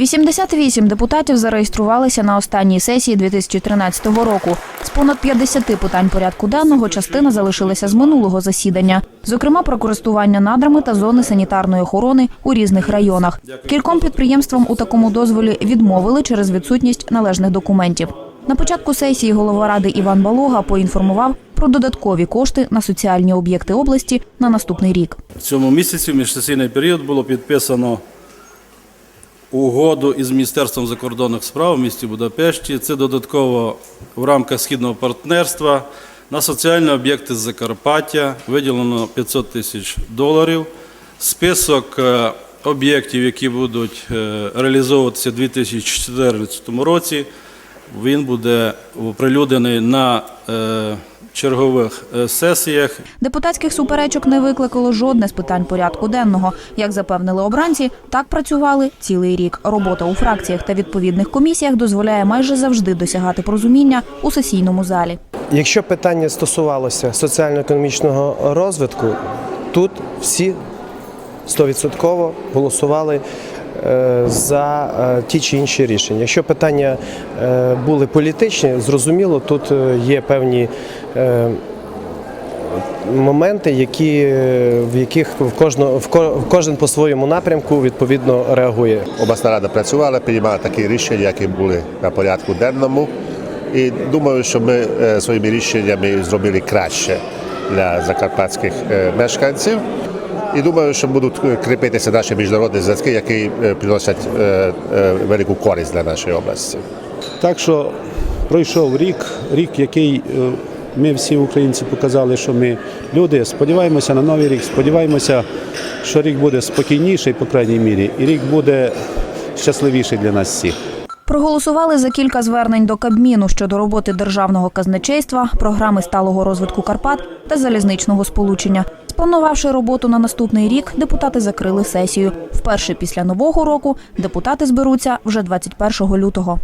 88 депутатів зареєструвалися на останній сесії 2013 року. З понад 50 питань порядку денного частина залишилася з минулого засідання, зокрема про користування надрами та зони санітарної охорони у різних районах. Кільком підприємствам у такому дозволі відмовили через відсутність належних документів. На початку сесії голова ради Іван Балога поінформував про додаткові кошти на соціальні об'єкти області на наступний рік. В цьому місяці в міжсесійний період було підписано угоду із Міністерством закордонних справ в місті Будапешті. Це додатково в рамках східного партнерства на соціальні об'єкти з Закарпаття виділено 500 тисяч доларів. Список е, об'єктів, які будуть е, реалізовуватися у 2014 році, він буде оприлюднений на е, чергових е, сесіях Депутатських суперечок не викликало жодне з питань порядку денного. Як запевнили обранці, так працювали цілий рік. Робота у фракціях та відповідних комісіях дозволяє майже завжди досягати порозуміння у сесійному залі. Якщо питання стосувалося соціально-економічного розвитку, тут всі 100% голосували за е, ті чи інші рішення. Якщо питання е, були політичні, зрозуміло, тут е, є певні е, моменти, які, е, в яких в кожно, в кожен по своєму напрямку відповідно реагує. Обласна рада працювала, приймала такі рішення, які були на порядку денному. І думаю, що ми е, своїми рішеннями зробили краще для закарпатських е, мешканців. І думаю, що будуть кріпитися наші міжнародні зв'язки, які е, приносять е, е, велику користь для нашої області. Так що пройшов рік, рік, який ми всі українці показали, що ми люди. Сподіваємося на новий рік, сподіваємося, що рік буде спокійніший, по крайній мірі, і рік буде щасливіший для нас всіх. Проголосували за кілька звернень до Кабміну щодо роботи державного казначейства, програми сталого розвитку Карпат та залізничного сполучення. Спланувавши роботу на наступний рік, депутати закрили сесію. Вперше після нового року депутати зберуться вже 21 лютого.